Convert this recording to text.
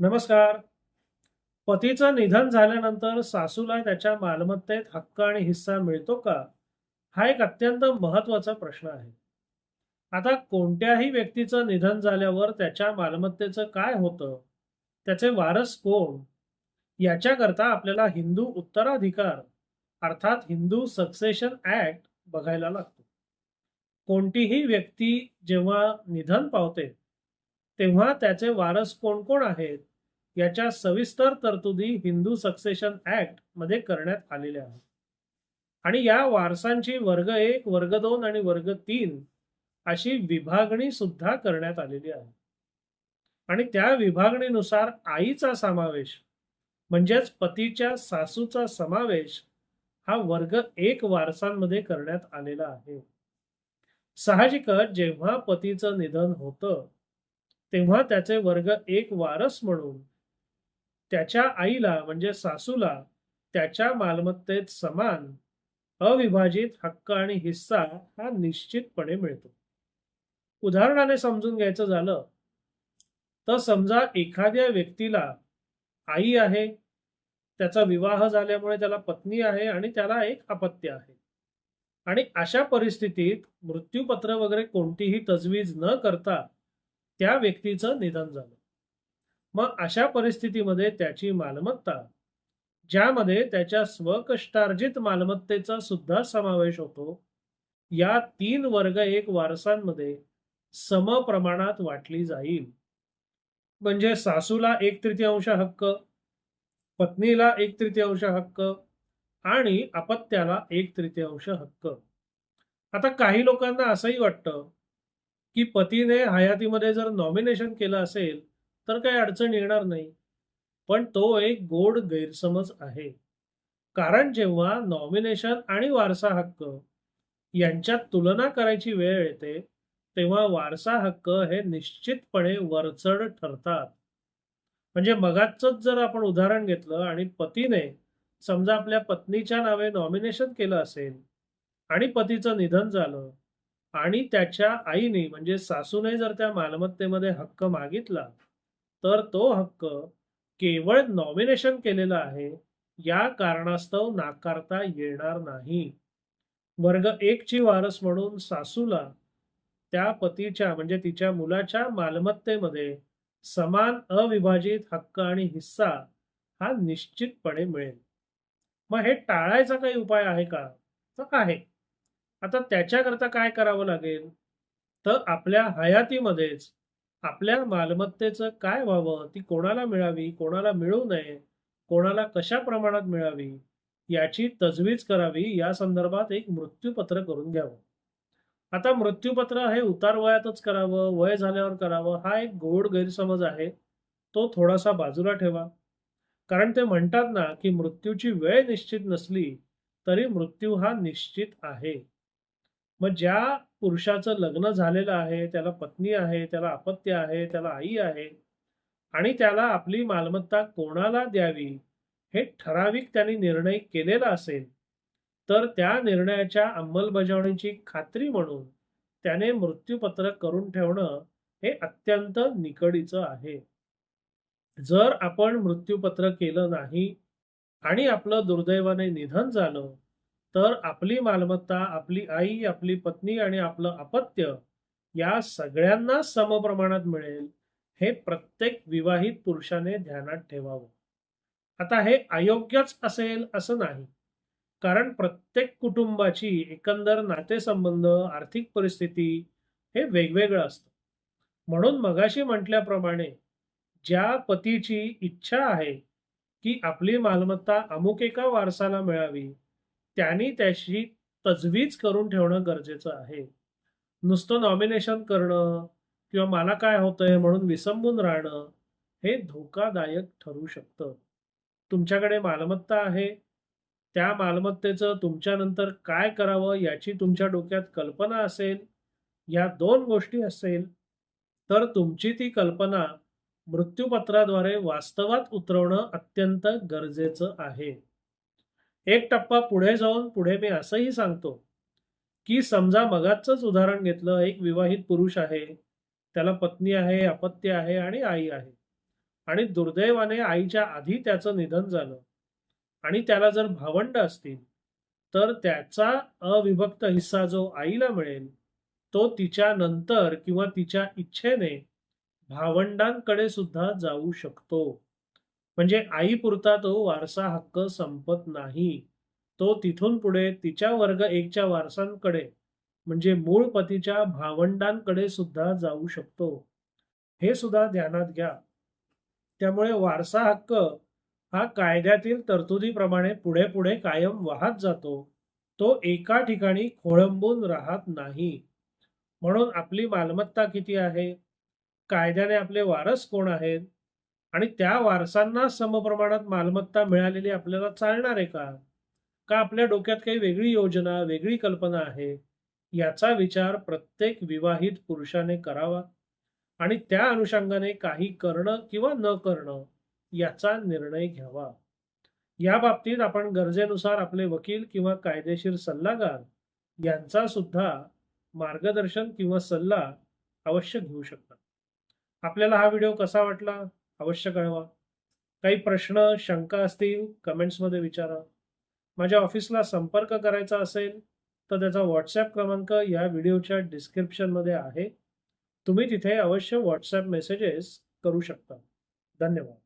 नमस्कार. पतीचं निधन झाल्यानंतर सासूला त्याच्या मालमत्तेत हक्क आणि हिस्सा मिळतो का? हा एक अत्यंत महत्त्वाचा प्रश्न आहे. आता कोणत्याही व्यक्तीचं निधन झाल्यावर त्याच्या मालमत्तेचं काय होतं? त्याचे वारस कोण? याच्याकरता आपल्याला हिंदू उत्तराधिकार अर्थात हिंदू सक्सेशन ऍक्ट बघायला लागतो. कोणतीही व्यक्ती जेव्हा निधन पावते तेव्हा त्याचे वारस कोण कोण आहेत? याच्या सविस्तर तरतुदी हिंदू सक्सेशन ऍक्टमध्ये करण्यात आलेल्या आहेत. आणि या वारसांची वर्ग एक वर्ग दोन आणि वर्ग तीन अशी विभागणी सुद्धा करण्यात आलेली आहे. आणि त्या विभागणीनुसार आईचा समावेश म्हणजेच पतीच्या सासूचा समावेश हा वर्ग एक वारसांमध्ये करण्यात आलेला आहे. साहजिकच जेव्हा पतीचं निधन होतं तेव्हा त्याचे वर्ग एक वारस म्हणून त्याच्या आईला म्हणजे सासूला त्याच्या मालमत्तेत समान अविभाजित हक्क आणि हिस्सा हा निश्चितपणे मिळतो. उदाहरणाने समजून घ्यायचं झालं तर समजा एखाद्या व्यक्तीला आई आहे त्याचा विवाह झाल्यामुळे त्याला पत्नी आहे आणि त्याला एक अपत्य आहे. आणि अशा परिस्थितीत मृत्यूपत्र वगैरे कोणतीही तजवीज न करता त्या व्यक्तीचं निधन झालं. मग अशा परिस्थितीमध्ये त्याची मालमत्ता ज्यामध्ये त्याच्या स्वकष्टार्जित मालमत्तेचा सुद्धा समावेश होतो या तीन वर्ग एक वारसांमध्ये समप्रमाणात वाटली जाईल. म्हणजे सासूला एक तृतीयांश हक्क पत्नीला एक तृतीयांश हक्क आणि अपत्याला एक तृतीयांश हक्क. आता काही लोकांना असंही वाटतं की पतीने हयातीमध्ये जर नॉमिनेशन केलं असेल तर काही अडचण येणार नाही. पण तो एक गोड गैरसमज आहे. कारण जेव्हा नॉमिनेशन आणि वारसा हक्क यांच्यात तुलना करायची वेळ येते तेव्हा वारसा हक्क हे निश्चितपणे वरचढ ठरतात. म्हणजे मगाचच जर आपण उदाहरण घेतलं आणि पतीने समजा आपल्या पत्नीच्या नावे नॉमिनेशन केलं असेल आणि पतीचं निधन झालं आणि त्याच्या आईने म्हणजे सासूने जर त्या मालमत्तेमध्ये हक्क मागितला तर तो हक्क केवळ नॉमिनेशन केलेला आहे या कारणास्तव नाकारता येणार नाही. वर्ग एक ची वारस म्हणून सासूला त्या पतीच्या म्हणजे तिच्या मुलाच्या मालमत्तेमध्ये समान अविभाजित हक्क आणि हिस्सा हा निश्चितपणे मिळेल. मग हे टाळायचा काही उपाय आहे का? तर आहे. आता त्याच्याकरता काय करावं लागेल? तर आपल्या हयातीमध्येच आपल्या मालमत्तेचं काय व्हावं? ती कोणाला मिळावी? कोणाला मिळू नये? कोणाला कशा प्रमाणात मिळावी? याची तजवीज करावी या संदर्भात एक मृत्यूपत्र करून घ्यावं. आता मृत्यूपत्र हे उतार वयातच करावं वय झाल्यावर करावं हा एक गोड गैरसमज आहे. तो थोडासा बाजूला ठेवा. कारण ते म्हणतात ना की मृत्यूची वेळ निश्चित नसली तरी मृत्यू हा निश्चित आहे. मग ज्या पुरुषाचं लग्न झालेलं आहे त्याला पत्नी आहे त्याला अपत्य आहे त्याला आई आहे आणि त्याला आपली मालमत्ता कोणाला द्यावी हे ठराविक त्यांनी निर्णय केलेला असेल तर त्या निर्णयाच्या अंमलबजावणीची खात्री म्हणून त्याने मृत्यूपत्र करून ठेवणं हे अत्यंत निकडीचं आहे. जर आपण मृत्यूपत्र केलं नाही आणि आपलं दुर्दैवाने निधन झालं तर आपली मालमत्ता आपली आई आपली पत्नी आणि आपलं अपत्य या सगळ्यांना समप्रमाणात मिळेल हे प्रत्येक विवाहित पुरुषाने ध्यानात ठेवावं. आता हे अयोग्यच असेल असं नाही कारण प्रत्येक कुटुंबाची एकंदर नातेसंबंध आर्थिक परिस्थिती हे वेगवेगळं असतं. म्हणून मगाशी म्हटल्याप्रमाणे ज्या पतीची इच्छा आहे की आपली मालमत्ता अमुक एका वारसाला मिळावी त्यांनी त्याची तजवीज करून ठेवणं गरजेचं आहे. नुसतं नॉमिनेशन करणं किंवा मला काय होतंय म्हणून विसंबून राहणं हे धोकादायक ठरू शकतं. तुमच्याकडे मालमत्ता आहे. त्या मालमत्तेचं तुमच्यानंतर काय करावं याची तुमच्या डोक्यात कल्पना असेल या दोन गोष्टी असेल तर तुमची ती कल्पना मृत्यूपत्राद्वारे वास्तवात उतरवणं अत्यंत गरजेचं आहे. एक टप्पा पुढे जाऊन पुढे मी असंही सांगतो की समजा मगाचच उदाहरण घेतलं एक विवाहित पुरुष आहे त्याला पत्नी आहे अपत्य आहे आणि आई आहे. आणि दुर्दैवाने आईच्या आधी त्याचं निधन झालं आणि त्याला जर भावंड असतील तर त्याचा अविभक्त हिस्सा जो आईला मिळेल तो तिच्या नंतर किंवा तिच्या इच्छेने भावंडांकडे सुद्धा जाऊ शकतो. म्हणजे आईपुरता तो वारसा हक्क संपत नाही. तो तिथून पुढे तिच्या वर्ग एकच्या वारसांकडे म्हणजे मूळ पतीच्या भावंडांकडे सुद्धा जाऊ शकतो. हे सुद्धा ध्यानात घ्या. त्यामुळे वारसा हक्क हा कायद्यातील तरतुदीप्रमाणे पुढे पुढे कायम वाहत जातो. तो एका ठिकाणी खोळंबून राहत नाही. म्हणून आपली मालमत्ता किती आहे? कायद्याने आपले वारस कोण आहेत? आणि त्या वारसांना समप्रमाणात मालमत्ता मिळालेली आपल्याला चालणार आहे का? का आपल्या डोक्यात काही वेगळी योजना वेगळी कल्पना आहे? याचा विचार प्रत्येक विवाहित पुरुषाने करावा आणि त्या अनुषंगाने काही करणं किंवा न करणं याचा निर्णय घ्यावा. या बाबतीत आपण गरजेनुसार आपले वकील किंवा कायदेशीर सल्लागार यांचा सुद्धा मार्गदर्शन किंवा सल्ला अवश्य घेऊ शकता. आपल्याला हा व्हिडिओ कसा वाटला? अवश्य कळवा. काही प्रश्न शंका असतील कमेंट्समध्ये विचारा. माझ्या ऑफिसला संपर्क करायचा असेल तर त्याचा व्हॉट्सॲप क्रमांक या व्हिडिओच्या डिस्क्रिप्शनमध्ये आहे. तुम्ही तिथे अवश्य व्हॉट्सॲप मेसेजेस करू शकता. धन्यवाद.